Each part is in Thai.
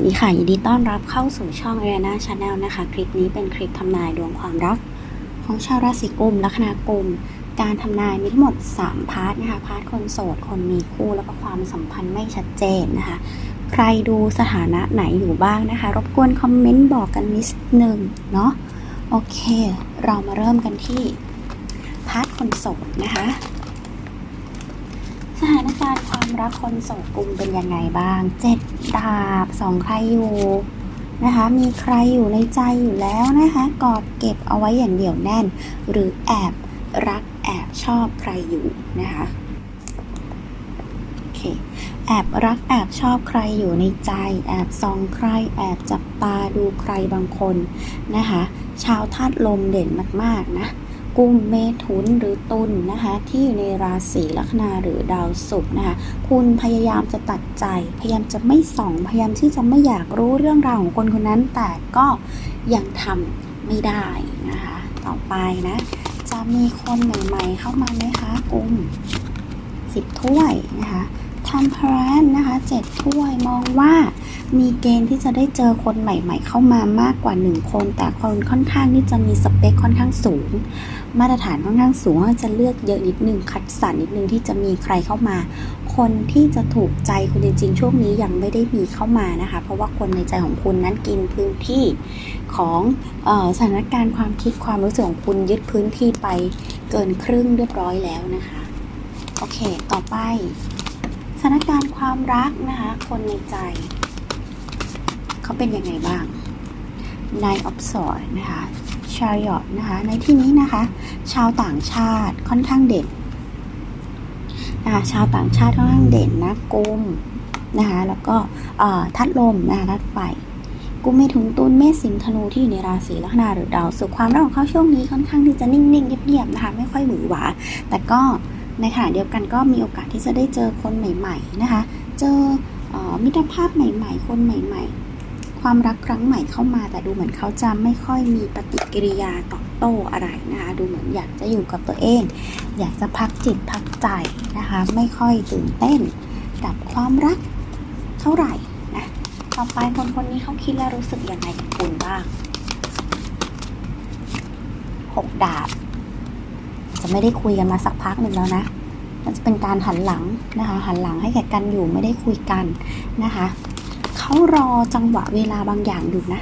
วัสดีค่ะ ยินดีต้อนรับเข้าสู่ช่อง a r i a n a Channel นะคะ คลิปนี้เป็นคลิปทำนายดวงความรัก ของชาวราศีกุมลัคนากลุ่มการทำนายมีทั้งหมด 3 พาร์ทนะคะ พาร์ทคนโสด คนมีคู่ แล้วก็ความสัมพันธ์ไม่ชัดเจนนะคะ ใครดูสถานะไหนอยู่บ้างนะคะ รบกวนคอมเมนต์บอกกันนิดนึงเนาะ โอเค เรามาเริ่มกันที่พาร์ทคนโสดนะคะ สถานการณ์ความรักคนโสดกลุ่มเป็นยังไงบ้างเจ็ดดาบสองใครอยู่นะคะ มีใครอยู่ในใจอยู่แล้วนะคะ กอดเก็บเอาไว้อย่างเดี่ยวแน่น หรือแอบรักแอบชอบใครอยู่นะคะคแอบรักแอบชอบใครอยู่ในใจ แอบส่องใคร แอบจับตาดูใครบางคนนะคะ ชาวธาตุลมเด่นมากๆนะ กุมเมถุนหรือตุลนะคะที่อยู่ในราศีลัคนาหรือดาวศุกร์นะคะคุณพยายามจะตัดใจ พยายามจะไม่ส่องพยายามที่จะไม่อยากรู้เรื่องราวของคนคนนั้น แต่ก็ยังทำไม่ได้นะคะต่อไปนะจะมีคนใหม่ ๆ เข้ามาไหมคะกุมสิบถ้วยนะคะ ทัมพรนนะคะเจ็ดถ้วยมองว่ามีเกณฑ์ที่จะได้เจอคนใหม่ ๆ เข้ามามากกว่าหนึ่งคน แต่คนค่อนข้างที่จะมีสเปคค่อนข้างสูง มาตรฐานค่อนข้างสูงจะเลือกเยอะนิดนึงคัดสรรนิดนึงที่จะมีใครเข้ามา คนที่จะถูกใจคุณจริงๆช่วงนี้ยังไม่ได้มีเข้ามานะคะ เพราะว่าคนในใจของคุณนั้นกินพื้นที่ของออสถานการณ์ความคิดความรู้สึกของคุณยึดพื้นที่ไปเกินครึ่งเรียบร้อยแล้วนะคะ โอเค ต่อไป สถานการณ์ความรักนะคะ คนในใจ เขาเป็นยังไงบ้าง Nine of s w o r d นะคะ Chariot นะคะ ในที่นี้นะคะ ชาวต่างชาติค่อนข้างเด่นนะคะชาวต่างชาติค่อนข้างเด่นนะกุมนะคะ แล้วก็ทัดลมนะคะทัดไฟกุมเมถุนตุลเมษสิงธนูที่อยู่ในราศีลัคนาหรือดาวสุขความรักของเขาช่วงนี้ค่อนข้างที่จะนิ่งๆเงียบๆนะคะ ไม่ค่อยหวือหวา แต่ก็ ในขณะเดียวกันก็มีโอกาสที่จะได้เจอคนใหม่ ๆ นะคะ เจอออมิตรภาพใหม่ ๆ คนใหม่ ๆ ความรักครั้งใหม่เข้ามา แต่ดูเหมือนเขาจะไม่ค่อยมีปฏิกิริยาตอบโต้อะไรนะคะ ดูเหมือนอยากจะอยู่กับตัวเอง อยากจะพักจิตพักใจนะคะ ไม่ค่อยตื่นเต้นกับความรักเท่าไหร่นะต่อไปคนคนนี้เขาคิดและรู้สึกยังไงกับคุณบ้างหกดาบ จะไม่ได้คุยกันมาสักพักหนึ่งแล้วนะมันจะเป็นการหันหลังนะคะ หันหลังให้แก่กันอยู่ไม่ได้คุยกันนะคะเขารอจังหวะเวลาบางอย่างอยู่นะ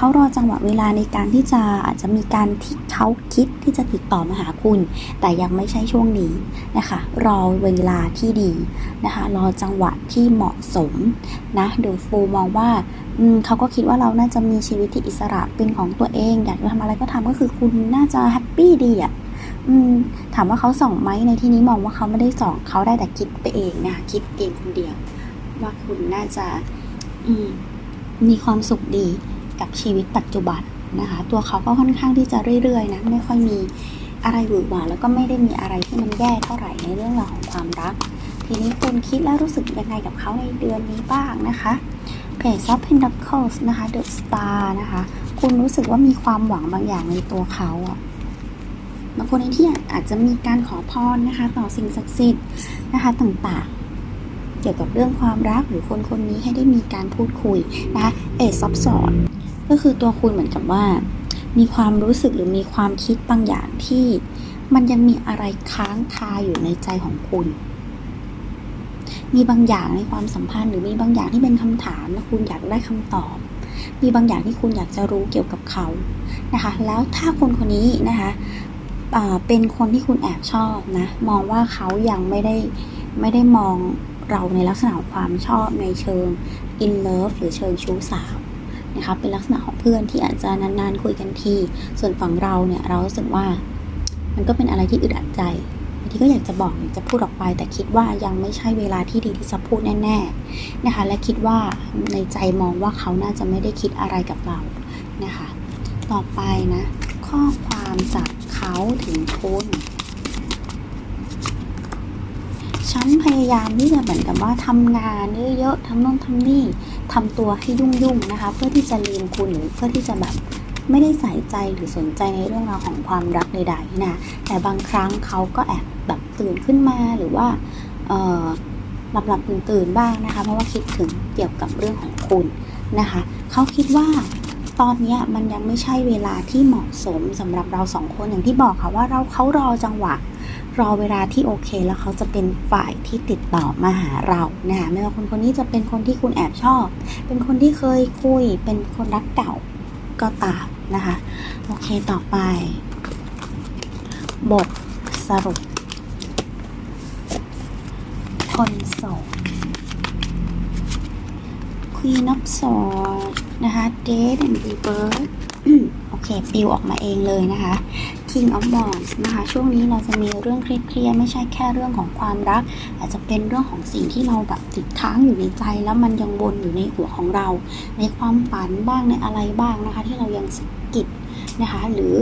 เขารอจังหวะเวลาในการที่จะอาจจะมีการที่เขาคิดที่จะติดต่อมาหาคุณ แต่ยังไม่ใช่ช่วงนี้นะคะ รอเวลาที่ดีนะคะ รอจังหวะที่เหมาะสมนะเดอะฟูมองว่าเขาก็คิดว่าเราน่าจะมีชีวิตที่อิสระเป็นของตัวเอง อยากจะทำอะไรก็ทำก็คือคุณน่าจะแฮปปี้ดีอะถามว่าเขาส่องไหมในที่นี้มองว่าเขาไม่ได้ส่องเขาได้แต่คิดไปเองนะคิดเองคนเดียว ว่าคุณน่าจะมมีความสุขดี กับชีวิตปัจจุบันนะคะ ตัวเขาก็ค่อนข้างที่จะเรื่อยๆนะไม่ค่อยมีอะไรหวือหวาแล้วก็ไม่ได้มีอะไรที่มันแย่เท่าไหร่ในเรื่องราวของความรัก ทีนี้คุณคิดแล้วรู้สึกยังไงกับเขาในเดือนนี้บ้างนะคะ Page of Pentacles นะคะ The Star นะคะ คุณรู้สึกว่ามีความหวังบางอย่างในตัวเขาอะบางคนในที่อาจจะมีการขอพรนะคะ ต่อสิ่งศักดิ์สิทธิ์นะคะต่างๆ เกี่ยวกับเรื่องความรักหรือคนคนนี้ให้ได้มีการพูดคุยนะคะเอซับสอน ก็คือตัวคุณเหมือนกับว่า มีความรู้สึกหรือมีความคิดบางอย่างที่มันยังมีอะไรค้างคาอยู่ในใจของคุณ มีบางอย่างในความสัมพันธ์ หรือมีบางอย่างที่เป็นคำถามและคุณอยากได้คำตอบ มีบางอย่างที่คุณอยากจะรู้เกี่ยวกับเขานะคะ แล้วถ้าคนคนนี้นะคะเป็นคนที่คุณแอบชอบนะ มองว่าเขายังไม่ได้ไม่ได้มองเราในลักษณะของความชอบในเชิง in love หรือเชิงชู้สาว นะคะเป็นลักษณะของเพื่อนที่อาจจะนานๆ คุยกันที ส่วนฝั่งเราเนี่ยเรารู้สึกว่า มันก็เป็นอะไรที่อึดอัดใจบางทีก็อยากจะบอกอยากจะพูดออกไป แต่คิดว่ายังไม่ใช่เวลาที่ดีที่จะพูดแน่ๆนะคะ และคิดว่าในใจมองว่าเขาน่าจะไม่ได้คิดอะไรกับเรานะคะ ต่อไปนะข้อความจากเขาถึงคุณฉันพยายามที่จะเหมือนกับว่าทำงานเยอะๆทำโน่นทำนี่ ทำตัวให้ยุ่งๆนะคะ เพื่อที่จะลืมคุณหรือเพื่อที่จะแบบไม่ได้ใส่ใจหรือสนใจในเรื่องราวของความรักใดๆนะแต่บางครั้งเขาก็แอบแบบตื่นขึ้นมาหรือว่าเออหลับหลับตื่นตื่นๆบ้างนะคะ เพราะว่าคิดถึงเกี่ยวกับเรื่องของคุณนะคะเขาคิดว่าตอนนี้มันยังไม่ใช่เวลาที่เหมาะสมสำหรับเราสองคนอย่างที่บอกค่ะว่าเราเขารอจังหวะ รอเวลาที่โอเคแล้วเขาจะเป็นฝ่ายที่ติดต่อมาหาเรานะคะไม่ว่าคนคนนี้จะเป็นคนที่คุณแอบชอบ เป็นคนที่เคยคุย เป็นคนรักเก่าก็ตามนะคะ โอเคต่อไป บทสรุป คนโสด Queen of Swords นะคะ Death and Rebirth โอเค ปิวออกมาเองเลยนะคะ King of Wands นะคะช่วงนี้เราจะมีเรื่องเครียดๆไม่ใช่แค่เรื่องของความรัก อาจจะเป็นเรื่องของสิ่งที่เราแบบติดค้างอยู่ในใจ แล้วมันยังวนอยู่ในหัวของเรา ในความฝันบ้างในอะไรบ้างนะคะ ที่เรายังสกิดนะคะหรือ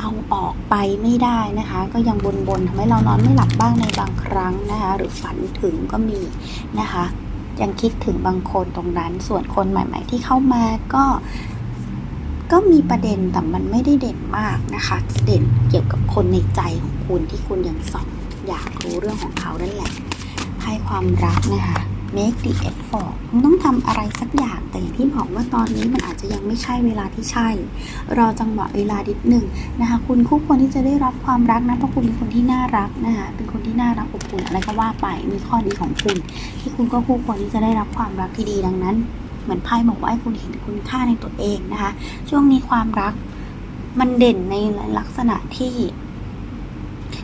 เอาออกไปไม่ได้นะคะ ก็ยังบนๆทำให้เรานอนไม่หลับบ้างในบางครั้งนะคะ หรือฝันถึงก็มีนะคะ ยังคิดถึงบางคนตรงนั้นส่วนคนใหม่ ๆ ที่เข้ามาก็ ก็มีประเด็นแต่มันไม่ได้เด่นมากนะคะ เด่นเกี่ยวกับคนในใจของคุณที่คุณยังสองอยากรู้เรื่องของเขานั่นแหละให้ความรักนะคะ make the effort คุณต้องทำอะไรสักอย่างแต่อย่างที่บอกว่าตอนนี้มันอาจจะยังไม่ใช่เวลาที่ใช่ รอจังหวะเวลาดิดหนึ่งนะคะ คุณคู่ควรที่จะได้รับความรักนะเพราะคุณเป็นคนที่น่ารักนะคะเป็นคนที่น่ารักอบอุ่นอะไรก็ว่าไปมีข้อดีของคุณ ที่คุณก็คู่ควรที่จะได้รับความรักที่ดีดังนั้น เหมือนไพ่บอกว่าให้คุณเห็นคุณค่าในตัวเองนะคะ ช่วงนี้ความรักมันเด่นในลักษณะที่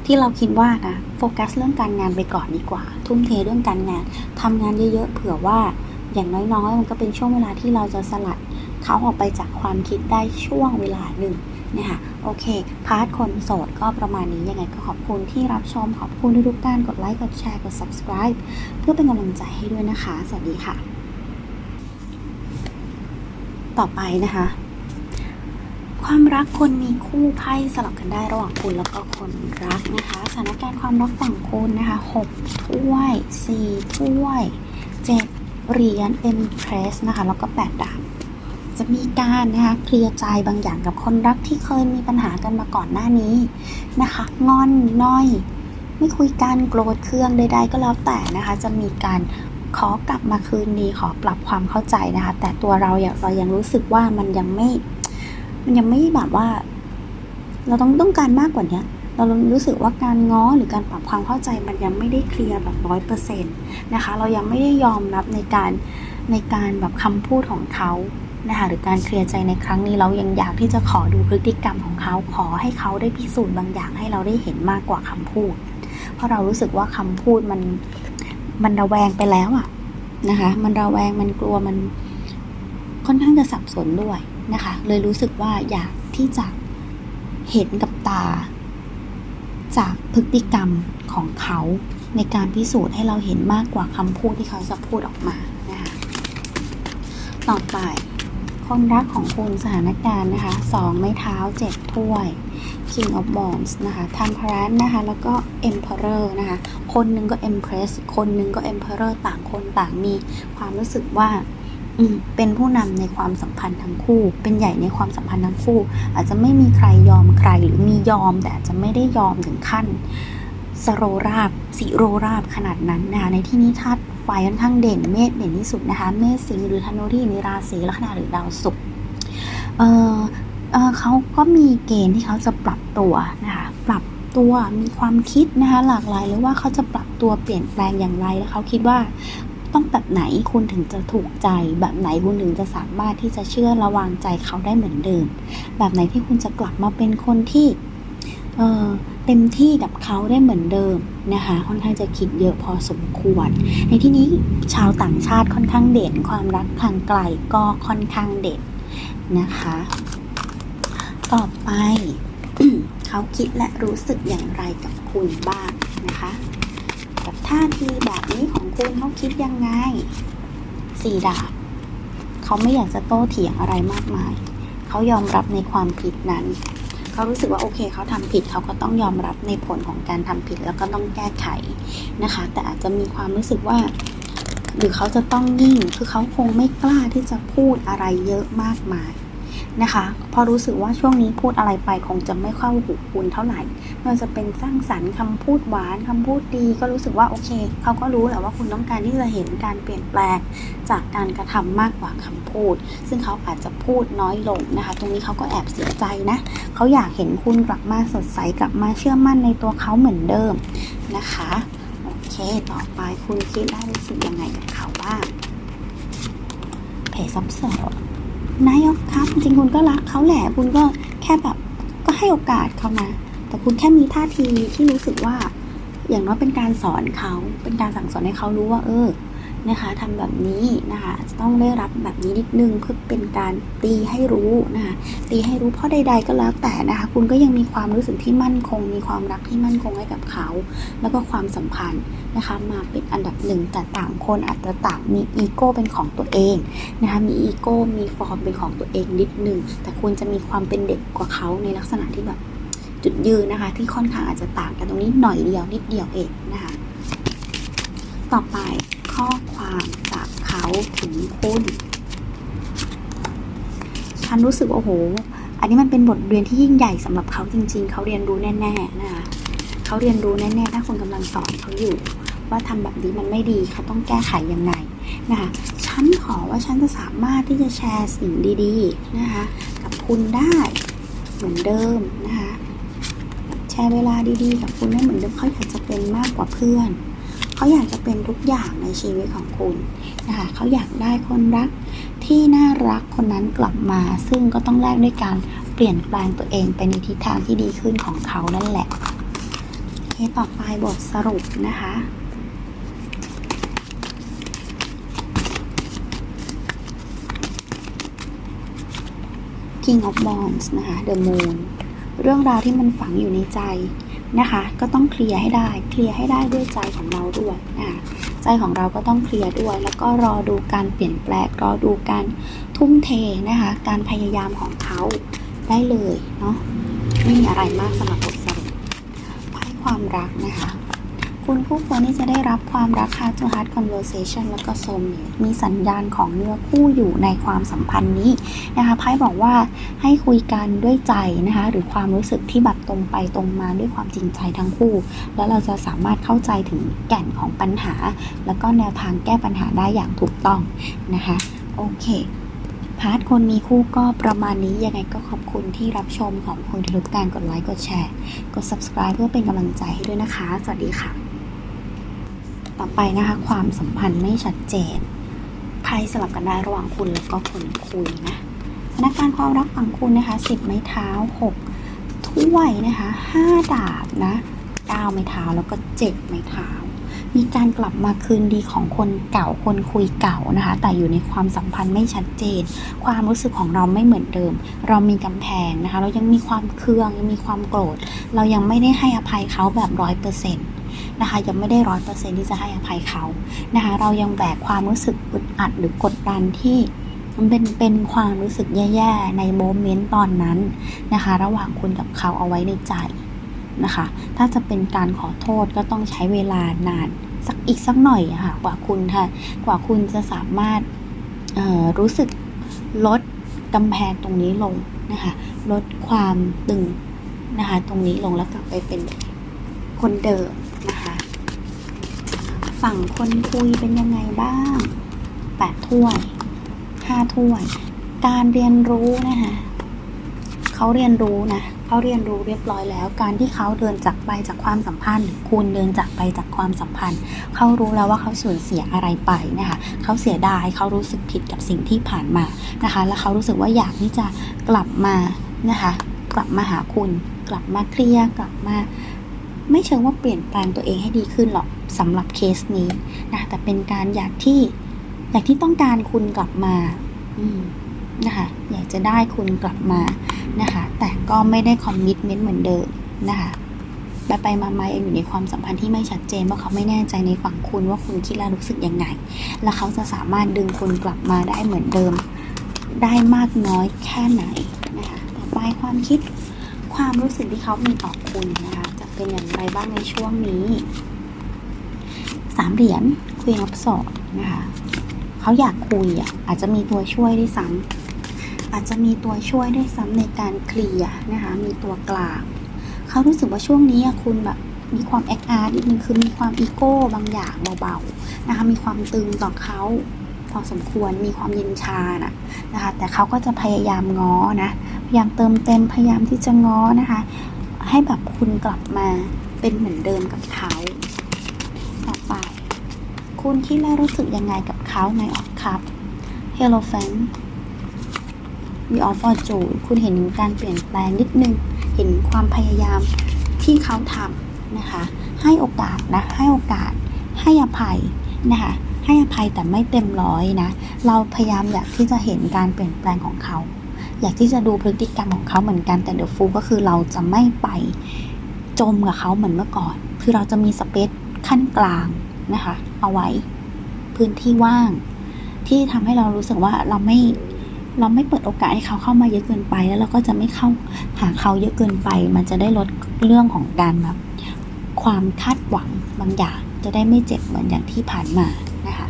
ที่เราคิดว่านะโฟกัสเรื่องการงานไปก่อนดีกว่า ทุ่มเทเรื่องการงานทำงานเยอะๆเผื่อว่าอย่างน้อยๆมันก็เป็นช่วงเวลาที่เราจะสลัดเขาออกไปจากความคิดได้ช่วงเวลาหนึ่งนะคะโอเค พาร์ทคนโสดก็ประมาณนี้ ยังไงก็ขอบคุณที่รับชม ขอบคุณทุกท่านกดไลค์ กดแชร์ กด subscribe เพื่อเป็นกำลังใจให้ด้วยนะคะ สวัสดีค่ะ ต่อไปนะคะ ความรักคนมีคู่ไพ่สลับกันได้ระหว่างคุณแล้วก็คนรักนะคะสถานการณ์ความรักฝั่งคุณนะคะหกถ้วยสี่ถ้วยเจ็ดเหรียญเอ็มเพรสนะคะ แล้วก็แปดดาบจะมีการนะคะเคลียร์ใจบางอย่างกับคนรักที่เคยมีปัญหากันมาก่อนหน้านี้นะคะ งอนน้อย ไม่คุยกันโกรธเคืองใดๆก็แล้วแต่นะคะ จะมีการ ขอกลับมาคืนดีขอปรับความเข้าใจนะคะ แต่ตัวเราอย่างเรายังรู้สึกว่ามันยังไม่ มันยังไม่แบบว่า เราต้องต้องการมากกว่าเนี้ยเรารู้สึกว่าการง้อหรือการปรับความเข้าใจมันยังไม่ได้เคลียร์แบบร้อยเปอร์เซ็นต์นะคะ เรายังไม่ได้ยอมรับในการในการแบบคำพูดของเขานะคะหรือการเคลียร์ใจในครั้งนี้เรายังอยากที่จะขอดูพฤติกรรมของเขาขอให้เขาได้พิสูจน์บางอย่างให้เราได้เห็นมากกว่าคำพูด เพราะเรารู้สึกว่าคำพูดมัน มันระแวงไปแล้วอะนะคะ มันระแวงมันกลัวมันค่อนข้างจะสับสนด้วยนะคะ เลยรู้สึกว่าอยากที่จะเห็นกับตา จากพฤติกรรมของเขาในการพิสูจน์ให้เราเห็นมากกว่าคำพูดที่เขาจะพูดออกมานะคะต่อไปคนรักของคุณสถานการณ์นะคะสองไม้เท้าเจ็ดถ้วย King of Wands นะคะ Temperance นะคะ แล้วก็ Emperor นะคะ คนหนึ่งก็ Empress คนหนึ่งก็ Emperor ต่างคนต่างมีความรู้สึกว่าเป็นผู้นำในความสัมพันธ์ทั้งคู่ เป็นใหญ่ในความสัมพันธ์ทั้งคู่ อาจจะไม่มีใครยอมใครหรือมียอม แต่อาจจะไม่ได้ยอมถึงขั้นสโรราบสิโรราบขนาดนั้นนะคะในที่นี้ธาตุไฟค่อนข้างเด่นเมษเด่นที่สุดนะคะ เมษสิงหรือธนูที่อยู่ในราศีลัคนาหรือดาวศุกร์ เเขาก็มีเกณฑ์ที่เขาจะปรับตัวนะคะปรับตัวมีความคิดนะคะหลากหลายเลยว่าเขาจะปรับตัวเปลี่ยนแปลงอย่างไรแล้วเขาคิดว่าต้องแบบไหนคุณถึงจะถูกใจ แบบไหนคุณถึงจะสามารถที่จะเชื่อระวางใจเขาได้เหมือนเดิม แบบไหนที่คุณจะกลับมาเป็นคนที่เออเต็มที่กับเขาได้เหมือนเดิมนะคะค่อนข้างจะคิดเยอะพอสมควร ในที่นี้ชาวต่างชาติค่อนข้างเด่นความรักทางไกลก็ค่อนข้างเด่นนะคะ ต่อไป เขาคิดและรู้สึกอย่างไรกับคุณบ้างนะคะกับท่าทีแบบนี้ของคุณเขาคิดยังไงสี่ดาบเขาไม่อยากจะโต้เถียงอะไรมากมาย เขายอมรับในความผิดนั้น เขารู้สึกว่าโอเค เขาทำผิดเขาก็ต้องยอมรับในผลของการทำผิดแล้วก็ต้องแก้ไขนะคะ แต่อาจจะมีความรู้สึกว่า หรือเขาจะต้องยิ่ง คือเขาคงไม่กล้าที่จะพูดอะไรเยอะมากมาย นะคะพอรู้สึกว่าช่วงนี้พูดอะไรไปคงจะไม่เข้าหูคุณเท่าไหร่ไม่ว่าจะเป็นสร้างสรรค์คำพูดหวานคำพูดดี ก็รู้สึกว่าโอเคเขาก็รู้แหละว่าคุณต้องการที่จะเห็นการเปลี่ยนแปลงจากการกระทำมากกว่าคำพูด ซึ่งเขาอาจจะพูดน้อยลงนะคะ ตรงนี้เขาก็แอบเสียใจนะเขาอยากเห็นคุณกลับมาสดใสกลับมาเชื่อมั่นในตัวเขาเหมือนเดิมนะคะโอเคต่อไปคุณคิดได้รู้สึกยังไงกับเขาบ้างเพจซับซ้อน นายอครับจริงๆคุณก็รักเขาแหละคุณก็แค่แบบก็ให้โอกาสเขานะแต่คุณแค่มีท่าทีที่รู้สึกว่า อย่างน้อยเป็นการสอนเขาเป็นการสั่งสอนให้เขารู้ว่า เออ นะคะทำแบบนี้นะคะจะต้องได้รับแบบนี้นิดนึงเพื่อเป็นการตีให้รู้นะคะตีให้รู้เพราะใด ๆ ก็แล้วแต่นะคะคุณก็ยังมีความรู้สึกที่มั่นคง มีความรักที่มั่นคงให้กับเขา แล้วก็ความสัมพันธ์นะคะมาเป็นอันดับหนึ่งแต่ต่างคนอาจจะต่างมีอีโก้เป็นของตัวเองนะคะมีอีโก้มีฟอร์มเป็นของตัวเองนิดนึงแต่คุณจะมีความเป็นเด็กกว่าเขาในลักษณะที่แบบจุดยืนนะคะ ที่ค่อนข้างอาจจะต่างกันตรงนี้หน่อยเดียวนิดเดียวเองนะคะต่อไป ข้อความจากเขาถึงคุณ ฉันรู้สึกว่าโอ้โห อันนี้มันเป็นบทเรียนที่ยิ่งใหญ่สำหรับเขาจริง ๆ เขาเรียนรู้แน่ๆนะคะเขาเรียนรู้แน่ๆถ้าคนกำลังสอนเขาอยู่ ว่าทำแบบนี้มันไม่ดีเขาต้องแก้ไขยังไงนะคะฉันขอว่าฉันจะสามารถที่จะแชร์สิ่งดีๆนะคะกับคุณได้เหมือนเดิมนะคะแชร์เวลาดีๆ กับคุณได้เหมือนเดิมเขาอยากจะเป็นมากกว่าเพื่อน เขาอยากจะเป็นทุกอย่างในชีวิตของคุณนะคะเขาอยากได้คนรักที่น่ารักคนนั้นกลับมา ซึ่งก็ต้องแลกด้วยการเปลี่ยนแปลงตัวเองไปในทิศทางที่ดีขึ้นของเขานั่นแหละโอเคต่อไปบทสรุปนะคะ King of Wands นะคะ The Moon เรื่องราวที่มันฝังอยู่ในใจ นะคะ ก็ต้องเคลียร์ให้ได้ เคลียร์ให้ได้ด้วยใจของเราด้วยนะคะใจของเราก็ต้องเคลียร์ด้วย แล้วก็รอดูการเปลี่ยนแปลง รอดูการทุ่มเทนะคะ การพยายามของเขาได้เลยเนาะ ไม่มีอะไรมากสำหรับบทสรุปไพ่ความรักนะคะคุณคู่ควรที่จะได้รับความรัก heart to heart conversation แล้วก็ soulmate มีสัญญาณของเนื้อคู่อยู่ในความสัมพันธ์นี้นะคะไพ่บอกว่าให้คุยกันด้วยใจนะคะ หรือความรู้สึกที่แบบ ตรงไปตรงมาด้วยความจริงใจทั้งคู่ แล้วเราจะสามารถเข้าใจถึงแก่นของปัญหา แล้วก็แนวทางแก้ปัญหาได้อย่างถูกต้องนะคะโอเคพาร์ทคนมีคู่ก็ประมาณนี้ยังไงก็ขอบคุณที่รับชมของคุณที่รู้การกดไลค์กดแชร์ กด subscribe เพื่อเป็นกำลังใจให้ด้วยนะคะ สวัสดีค่ะ ต่อไปนะคะ ความสัมพันธ์ไม่ชัดเจนไพ่สลับกันได้ระหว่างคุณแล้วก็คนคุยนะสถานการณ์ความรักฝั่งคุณนะคะสิบไม้เท้าหก ถ้วยนะคะห้าดาบนะเก้าไม้เท้าแล้วก็เจ็ดไม้เท้า มีการกลับมาคืนดีของคนเก่าคนคุยเก่านะคะ แต่อยู่ในความสัมพันธ์ไม่ชัดเจน ความรู้สึกของเราไม่เหมือนเดิม เรามีกำแพงนะคะ เรายังมีความเคืองยังมีความโกรธ เรายังไม่ได้ให้อภัยเขาแบบร้อยเปอร์เซ็นต์นะคะยังไม่ได้ร้อยเปอร์เซ็นที่จะให้อภัยเขานะคะ เรายังแบกความรู้สึกอึดอัดหรือกดดันที่ มันเป็นเป็นความรู้สึกแย่ๆ ในโมเมนต์ตอนนั้นนะคะ ระหว่างคุณกับเขาเอาไว้ในใจนะคะ ถ้าจะเป็นการขอโทษก็ต้องใช้เวลานานสักอีกสักหน่อยค่ะ กว่าคุณค่ะ กว่าคุณจะสามารถรู้สึกลดกำแพงตรงนี้ลงนะคะ ลดความตึงนะคะ ตรงนี้ลงแล้วกลับไปเป็นคนเดิมนะคะ ฝั่งคนคุยเป็นยังไงบ้างแปดถ้วย ห้าถ้วย การเรียนรู้นะคะเขาเรียนรู้นะเขาเรียนรู้เรียบร้อยแล้ว การที่เขาเดินจากไปจากความสัมพันธ์ หรือคุณเดินจากไปจากความสัมพันธ์ เขารู้แล้วว่าเขาสูญเสียอะไรไปนะคะเขาเสียดายเขารู้สึกผิดกับสิ่งที่ผ่านมานะคะ แล้วเขารู้สึกว่าอยากที่จะกลับมานะคะกลับมาหาคุณ กลับมาเคลียร์กลับมา ไม่เชิงว่าเปลี่ยนแปลงตัวเองให้ดีขึ้นหรอกสำหรับเคสนี้นะแต่เป็นการอยากที่ อยากที่ต้องการคุณกลับมาอนะคะอยากจะได้คุณกลับมานะคะแต่ก็ไม่ได้คอมมิชเมนต์เหมือนเดิมนะคะไปไปมามายังอยู่ในความสัมพันธ์ที่ไม่ชัดเจนเพราะเขาไม่แน่ใจในฝั่งคุณว่าคุณคิดและรู้สึกยังไง แล้วเขาจะสามารถดึงคุณกลับมาได้เหมือนเดิม ได้มากน้อยแค่ไหนนะคะต่อไปความคิดความรู้สึกที่เขามีต่อคุณนะคะจะเป็นอย่างไรบ้างในช่วงนี้สามเหรียญ Queen of Swords นะคะ เขาอยากคุยอะอาจจะมีตัวช่วยด้วยซ้ำอาจจะมีตัวช่วยด้วยซ้ำในการเคลียร์นะคะ มีตัวกลางเขารู้สึกว่าช่วงนี้คุณแบบมีความแอคอาร์ตนิดนึงคือมีความอีโก้บางอย่างเบาๆนะคะ มีความตึงต่อเขาพอสมควรมีความเย็นชานะนะคะ แต่เขาก็จะพยายามง้อนะ พยายามเติมเต็มพยายามที่จะง้อนะคะ ให้แบบคุณกลับมาเป็นเหมือนเดิมกับเขา คุณคิดและรู้สึกยังไงกับเขาในออฟคัพ Hello f a n มีออฟฟอร์จูคุณเห็นการเปลี่ยนแปลงนิดนึง เห็นความพยายามที่เขาทำนะคะ ให้โอกาสนะ ให้โอกาส ให้อภัยนะคะ ให้อภัยแต่ไม่เต็มร้อยนะ เราพยายามอยากที่จะเห็นการเปลี่ยนแปลงของเขา อยากที่จะดูพฤติกรรมของเขาเหมือนกัน แต่เด e f ฟูก็คือเราจะไม่ไปจมกับเขาเหมือนเมื่อก่อน คือเราจะมีสเปซขั้นกลาง นะคะ เอาไว้ พื้นที่ว่าง ที่ทำให้เรารู้สึกว่าเราไม่เราไม่เปิดโอกาสให้เขาเข้ามาเยอะเกินไป แล้วเราก็จะไม่เข้าหาเขาเยอะเกินไป มันจะได้ลดเรื่องของการแบบความคาดหวังบางอย่าง จะได้ไม่เจ็บเหมือนอย่างที่ผ่านมานะคะ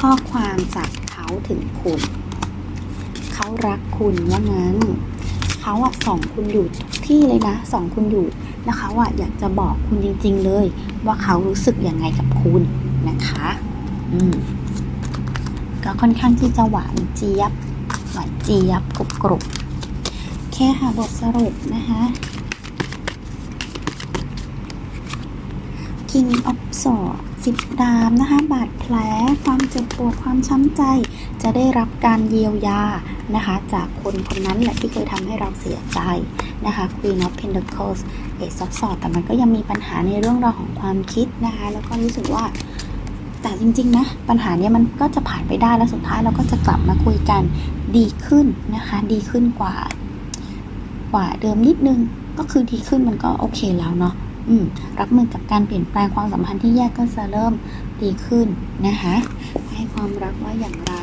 ข้อความจากเขาถึงคุณเขารักคุณว่างั้นเขาอะส่องคุณอยู่ทุกที่เลยนะส่องคุณอยู่แล้วเขาอะอยากจะบอกคุณจริง ๆ เลย ว่าเขารู้สึกยังไงกับคุณนะคะอืมก็ค่อนข้างที่จะหวานเจี๊ยบ หวานเจี๊ยบกรุบกรุบแค่ค่ะบทสรุปนะคะ King of s w o r d สิบดาบนะคะ บาดแผลความเจ็บปวดความช้ำใจ จะได้รับการเยียวยานะคะ จากคนคนนั้นแหละที่เคยทำให้เราเสียใจนะคะ Queen of Pentacles Ace of Swords แต่มันก็ยังมีปัญหาในเรื่องราวของความคิดนะคะ แล้วก็รู้สึกว่า แต่จริง ๆ นะ ปัญหาเนี้ยมันก็จะผ่านไปได้แล้วสุดท้ายเราก็จะกลับมาคุยกันดีขึ้นนะคะ ดีขึ้นกว่า กว่าเดิมนิดนึง ก็คือดีขึ้นมันก็โอเคแล้วเนาะอืมรับมือกับการเปลี่ยนแปลงความสัมพันธ์ที่แยกก็จะเริ่มดีขึ้นนะคะ ให้ความรักว่าอย่างไร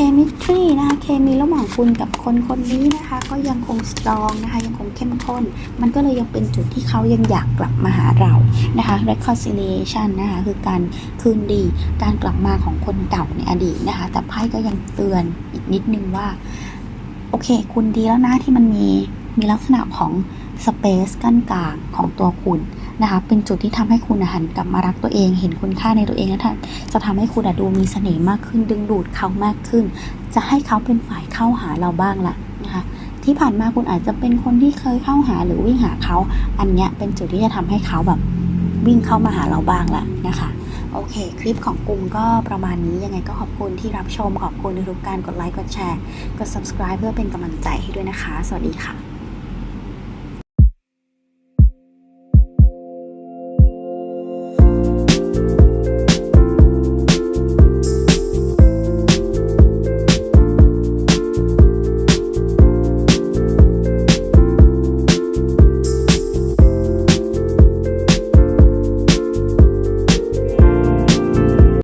เคมิสตรีนะคะเคมีระหว่างคุณกับคนคนนี้นะคะ ก็ยังคงสตรองนะคะ ยังคงเข้มข้น มันก็เลยยังเป็นจุดที่เขายังอยากกลับมาหาเรานะคะ reconciliation นะคะคือการคืนดี การกลับมาของคนเก่าในอดีตนะคะ แต่ไพ่ก็ยังเตือนอีกนิดนึงว่า โอเค คุณดีแล้วนะที่มันมีมีลักษณะของสเปซกั้นกลางของตัวคุณ นะคะเป็นจุดที่ทำให้คุณหันกลับมารักตัวเอง เห็นคุณค่าในตัวเองและจะทำให้คุณดูมีเสน่ห์มากขึ้น ดึงดูดเขามากขึ้น จะให้เขาเป็นฝ่ายเข้าหาเราบ้างละนะคะที่ผ่านมาคุณอาจจะเป็นคนที่เคยเข้าหาหรือวิ่งหาเขา อันเนี้ยเป็นจุดที่จะทำให้เขาแบบวิ่งเข้ามาหาเราบ้างละนะคะโอเค คลิปของกลุ่มก็ประมาณนี้ยังไงก็ขอบคุณที่รับชมขอบคุณทุกการกดไลค์กดแชร์กด subscribe เพื่อเป็นกำลังใจให้ด้วยนะคะ สวัสดีค่ะ